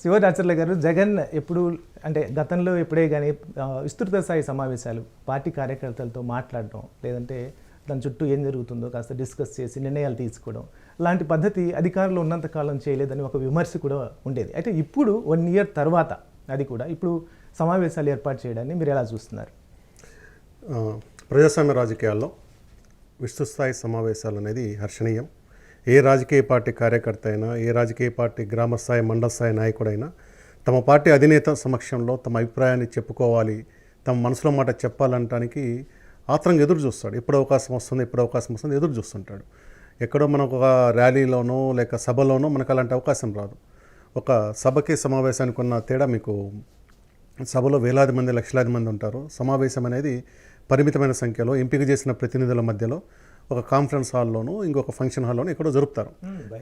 శివరాచర్ల గారు జగన్ ఎప్పుడు అంటే గతంలో ఎప్పుడే కానీ విస్తృత స్థాయి సమావేశాలు పార్టీ కార్యకర్తలతో మాట్లాడడం లేదంటే దాని చుట్టూ ఏం జరుగుతుందో కాస్త డిస్కస్ చేసి నిర్ణయాలు తీసుకోవడం లాంటి పద్ధతి అధికారులు ఉన్నంత కాలం చేయలేదని ఒక విమర్శ కూడా ఉండేది. అయితే ఇప్పుడు వన్ ఇయర్ తర్వాత అది కూడా ఇప్పుడు సమావేశాలు ఏర్పాటు చేయడాన్ని మీరు ఎలా చూస్తున్నారు? ప్రజాస్వామ్య రాజకీయాల్లో విస్తృత స్థాయి సమావేశాలు అనేది హర్షణీయం. ఏ రాజకీయ పార్టీ కార్యకర్త అయినా ఏ రాజకీయ పార్టీ గ్రామస్థాయి మండలస్థాయి నాయకుడైనా తమ పార్టీ అధినేత సమక్షంలో తమ అభిప్రాయాన్ని చెప్పుకోవాలి తమ మనసులో మాట చెప్పాలంటానికి ఆత్రంగా ఎదురు చూస్తాడు. ఎప్పుడు అవకాశం వస్తుంది ఎప్పుడు అవకాశం వస్తుంది ఎదురు చూస్తుంటాడు. ఎక్కడో మనకు ఒక ర్యాలీలోనో లేక సభలోనో మనకు అలాంటి అవకాశం రాదు. ఒక సభకి సమావేశానికి ఉన్న తేడా మీకు సభలో వేలాది మంది లక్షలాది మంది ఉంటారు. సమావేశం అనేది పరిమితమైన సంఖ్యలో ఎంపిక చేసిన ప్రతినిధుల మధ్యలో ఒక కాన్ఫరెన్స్ హాల్లోనూ ఇంకొక ఫంక్షన్ హాల్లోనూ ఎక్కడో జరుపుతారు.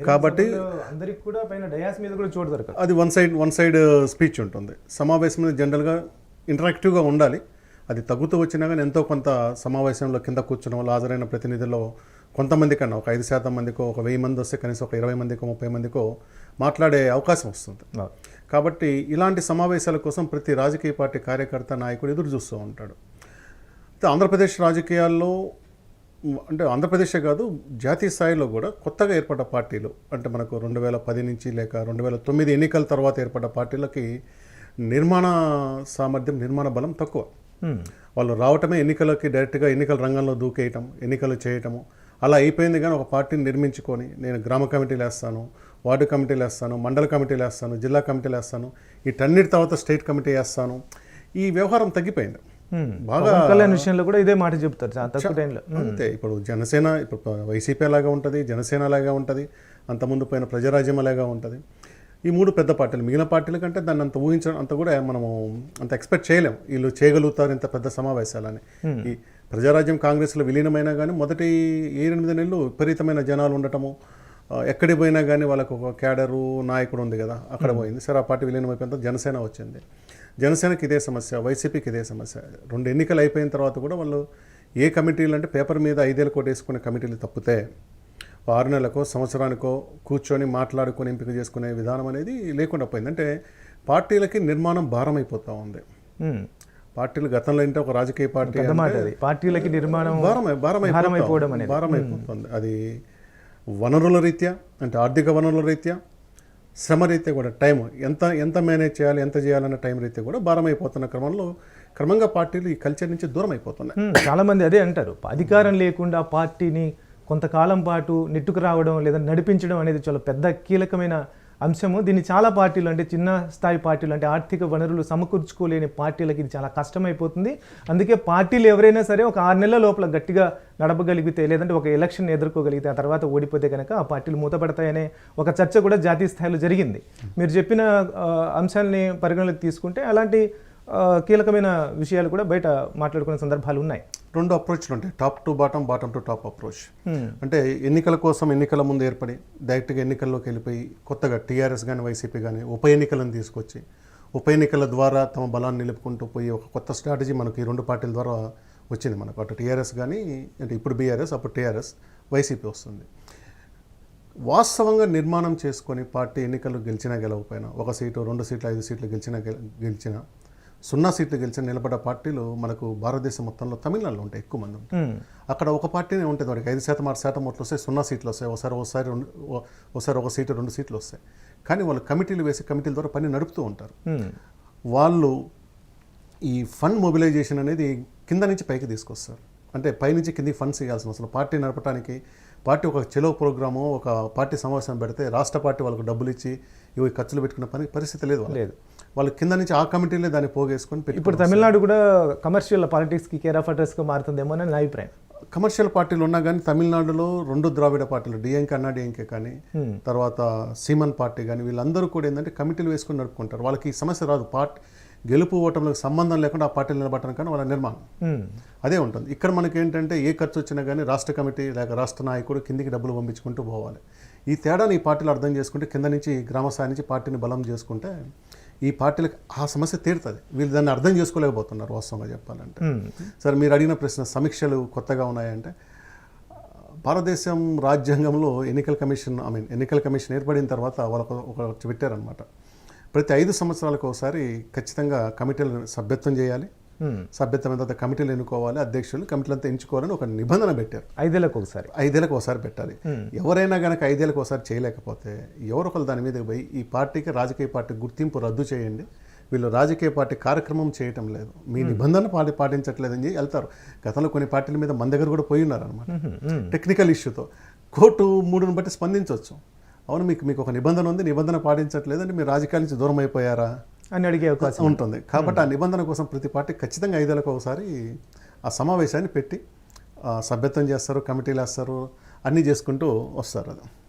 కాబట్టి అందరికి కూడా పైన డయాస్ మీద కూడా చోటు దొరకదు. అది one side one side speech ఉంటుంది. సమావేశం అనేది జనరల్గా ఇంటరాక్టివ్గా ఉండాలి. అది తగ్గుతూ వచ్చినా కానీ ఎంతో కొంత సమావేశంలో కింద కూర్చున్న వాళ్ళు హాజరైన ప్రతినిధుల్లో కొంతమంది కన్నా ఒక ఐదు శాతం మందికో ఒక వెయ్యి మంది వస్తే కనీసం ఒక ఇరవై మందికో ముప్పై మందికో మాట్లాడే అవకాశం వస్తుంది. కాబట్టి ఇలాంటి సమావేశాల కోసం ప్రతి రాజకీయ పార్టీ కార్యకర్త నాయకుడు ఎదురు చూస్తూ ఉంటాడు. ఆంధ్రప్రదేశ్ రాజకీయాల్లో అంటే ఆంధ్రప్రదేశే కాదు జాతీయ స్థాయిలో కూడా కొత్తగా ఏర్పడ్డ పార్టీలు. అంటే మనకు రెండు వేల పది నుంచి లేక రెండు వేల తొమ్మిది ఎన్నికల తర్వాత ఏర్పడ్డ పార్టీలకి నిర్మాణ సామర్థ్యం నిర్మాణ బలం తక్కువ. వాళ్ళు రావటమే ఎన్నికలకి డైరెక్ట్గా ఎన్నికల రంగంలో దూకేయటం ఎన్నికలు చేయటము. అలా అయిపోయింది కానీ ఒక పార్టీని నిర్మించుకొని నేను గ్రామ కమిటీలు వేస్తాను వార్డు కమిటీలు వేస్తాను మండల కమిటీలు వేస్తాను జిల్లా కమిటీలు వేస్తాను వీటన్నిటి తర్వాత స్టేట్ కమిటీ వేస్తాను. ఈ వ్యవహారం తగ్గిపోయింది. బాగా కళ్యాణ్ విషయంలో కూడా ఇదే మాట చెప్తారు. చాలా తక్కువ టైంలో. అంతే. ఇప్పుడు జనసేన ఇప్పుడు వైసీపీ అలాగా ఉంటుంది జనసేన అలాగా ఉంటుంది అంతకుముందు పోయిన ప్రజారాజ్యం అలాగా ఉంటుంది. ఈ మూడు పెద్ద పార్టీలు మిగిలిన పార్టీల కంటే దాన్ని అంత ఊహించడం అంత కూడా మనము అంత ఎక్స్పెక్ట్ చేయలేం. వీళ్ళు చేయగలుగుతారు ఇంత పెద్ద సమావేశాలని. ఈ ప్రజారాజ్యం కాంగ్రెస్లో విలీనమైనా కానీ మొదటి ఎనిమిది నెలలు విపరీతమైన జనాలు ఉండటము ఎక్కడికి పోయినా కానీ వాళ్ళకు ఒక క్యాడరు నాయకుడు ఉంది కదా అక్కడ పోయింది. సరే ఆ పార్టీ విలీనం అయిపోయిన తర్వాత జనసేన వచ్చింది. జనసేనకి ఇదే సమస్య వైసీపీకి ఇదే సమస్య. రెండు ఎన్నికలు అయిపోయిన తర్వాత కూడా వాళ్ళు ఏ కమిటీలు అంటే పేపర్ మీద ఐదేళ్ళు కొట్టేసుకునే కమిటీలు తప్పితే ఆరు నెలలకో సంవత్సరానికో కూర్చొని మాట్లాడుకొని ఎంపిక చేసుకునే విధానం అనేది లేకుండా పోయింది. అంటే పార్టీలకి నిర్మాణం భారం అయిపోతూ ఉంది. పార్టీలు గతంలో ఏంటంటే ఒక రాజకీయ పార్టీ పార్టీలకి నిర్మాణం భారం భారం అయిపోతుంది అది వనరుల రీత్యా అంటే ఆర్థిక వనరుల రీత్యా శ్రమ రీత్యా కూడా టైం ఎంత ఎంత మేనేజ్ చేయాలి ఎంత చేయాలన్న టైం రీత్యా కూడా భారం అయిపోతున్న క్రమంలో క్రమంగా పార్టీలు ఈ కల్చర్ నుంచి దూరం అయిపోతున్నాయి చాలామంది అదే అంటారు. అధికారం లేకుండా పార్టీని కొంతకాలం పాటు నెట్టుకు రావడం లేదా నడిపించడం అనేది చాలా పెద్ద కీలకమైన అంశము. దీన్ని చాలా పార్టీలు అంటే చిన్న స్థాయి పార్టీలు అంటే ఆర్థిక వనరులు సమకూర్చుకోలేని పార్టీలకి ఇది చాలా కష్టమైపోతుంది. అందుకే పార్టీలు ఎవరైనా సరే ఒక ఆరు నెలల లోపల గట్టిగా నడపగలిగితే లేదంటే ఒక ఎలక్షన్ ఎదుర్కోగలిగితే ఆ తర్వాత ఓడిపోతే కనుక ఆ పార్టీలు మూతపడతాయనే ఒక చర్చ కూడా జాతీయ స్థాయిలో జరిగింది. మీరు చెప్పిన అంశాలని పరిగణలోకి తీసుకుంటే అలాంటి కీలకమైన విషయాలు కూడా బయట మాట్లాడుకునే సందర్భాలు ఉన్నాయి. రెండు అప్రోచ్లు ఉంటాయి. Top to bottom bottom to top approach అంటే ఎన్నికల కోసం ఎన్నికల ముందు ఏర్పడి డైరెక్ట్గా ఎన్నికల్లోకి వెళ్ళిపోయి కొత్తగా టీఆర్ఎస్ కానీ వైసీపీ కానీ ఉప ఎన్నికలను తీసుకొచ్చి ఉప ఎన్నికల ద్వారా తమ బలాన్ని నిలుపుకుంటూ పోయి ఒక కొత్త స్ట్రాటజీ మనకి ఈ రెండు పార్టీల ద్వారా వచ్చింది మనకు. అటు టీఆర్ఎస్ కానీ అంటే ఇప్పుడు బీఆర్ఎస్ అప్పుడు టీఆర్ఎస్ వైసీపీ వస్తుంది. వాస్తవంగా నిర్మాణం చేసుకొని పార్టీ ఎన్నికలు గెలిచినా గెలవకపోయినా ఒక సీటు రెండు సీట్లు ఐదు సీట్లు గెలిచినా గెల- గెలిచినా సున్నా సీట్లు గెలిచిన నిలబడ్డ పార్టీలు మనకు భారతదేశం మొత్తంలో తమిళనాడులో ఉంటాయి ఎక్కువ మంది ఉంటాయి. అక్కడ ఒక పార్టీనే ఉంటుంది వాడికి ఐదు శాతం ఆరు శాతం ఓట్లు వస్తాయి సున్నా సీట్లు వస్తాయి ఒకసారి ఒకసారి రెండు ఒకసారి ఒక సీటు రెండు సీట్లు వస్తాయి కానీ వాళ్ళు కమిటీలు వేసి కమిటీల ద్వారా పని నడుపుతూ ఉంటారు. వాళ్ళు ఈ ఫండ్ మొబిలైజేషన్ అనేది కింద నుంచి పైకి తీసుకొస్తారు అంటే పైనుంచి కిందికి ఫండ్స్ ఇవ్వాల్సిన అవసరం పార్టీ నడపడానికి పార్టీ ఒక చెలో ప్రోగ్రాము ఒక పార్టీ సమావేశం పెడితే రాష్ట్ర పార్టీ వాళ్ళకు డబ్బులు ఇచ్చి ఇవి ఖర్చులు పెట్టుకునే పని పరిస్థితి లేదు. లేదు. వాళ్ళు కింద నుంచి ఆ కమిటీలే దాన్ని పోగేసుకొని పెట్టి ఇప్పుడు తమిళనాడు కూడా కమర్షియల్ పాలిటిక్స్కి కేర్ ఆఫ్ అడ్రస్గా మారుతుందేమో అని నా అభిప్రాయం. కమర్షియల్ పార్టీలు ఉన్నా కానీ తమిళనాడులో రెండు ద్రావిడ పార్టీలు డిఎంకే అన్నా డిఎంకే కానీ తర్వాత సీమన్ పార్టీ కానీ వీళ్ళందరూ కూడా ఏంటంటే కమిటీలు వేసుకొని నడుపుకుంటారు. వాళ్ళకి ఈ సమస్య రాదు. పార్టీ గెలుపు ఓటములకు సంబంధం లేకుండా ఆ పార్టీలు నిలబడటం కానీ వాళ్ళ నిర్మాణం. అదే ఉంటుంది. ఇక్కడ మనకి ఏంటంటే ఏ ఖర్చు వచ్చినా కానీ రాష్ట్ర కమిటీ లేక రాష్ట్ర నాయకుడు కిందికి డబ్బులు పంపించుకుంటూ పోవాలి. ఈ తేడాని ఈ పార్టీలు అర్థం చేసుకుంటే కింద నుంచి గ్రామ స్థాయి నుంచి పార్టీని బలం చేసుకుంటే ఈ పార్టీలకు ఆ సమస్య తీరుతుంది వీళ్ళు దాన్ని అర్థం చేసుకోలేకపోతున్నారు వాస్తవంగా చెప్పాలంటే. సరే మీరు అడిగిన ప్రశ్న సమీక్షలు కొత్తగా ఉన్నాయంటే భారతదేశం రాజ్యాంగంలో ఎన్నికల కమిషన్ ఐ మీన్ ఎన్నికల కమిషన్ ఏర్పడిన తర్వాత వాళ్ళకు ఒక పెట్టారనమాట ప్రతి ఐదు సంవత్సరాలకు ఒకసారి ఖచ్చితంగా కమిటీలను సభ్యత్వం చేయాలి. సభ్యత్వం తర్వాత కమిటీలు ఎన్నుకోవాలి అధ్యక్షులు కమిటీలంతా ఎంచుకోవాలని ఒక నిబంధన పెట్టారు. ఐదేళ్ళకు ఒకసారి. ఐదేళ్ళకి ఒకసారి పెట్టాలి. ఎవరైనా కనుక ఐదేళ్ళకి ఒకసారి చేయలేకపోతే ఎవరో ఒకరు దాని మీద పోయి ఈ పార్టీకి రాజకీయ పార్టీ గుర్తింపు రద్దు చేయండి. వీళ్ళు రాజకీయ పార్టీ కార్యక్రమం చేయటం లేదు. మీ నిబంధన పాటి పాటించట్లేదని వెళ్తారు. గతంలో కొన్ని పార్టీల మీద మన దగ్గర కూడా పోయి ఉన్నారు అనమాట టెక్నికల్ ఇష్యూతో. కోర్టు మూడును బట్టి స్పందించవచ్చు. అవును మీకు మీకు ఒక నిబంధన ఉంది. నిబంధన పాటించట్లేదంటే మీరు రాజకీయాల నుంచి దూరం అయిపోయారా? అని అడిగే అవకాశం ఉంటుంది. కాబట్టి ఆ నిబంధన కోసం ప్రతి పార్టీ ఖచ్చితంగా ఐదేళ్ళకు ఒకసారి ఆ సమావేశాన్ని పెట్టి సభ్యత్వం చేస్తారు కమిటీలు వేస్తారు అన్నీ చేసుకుంటూ వస్తారు అది.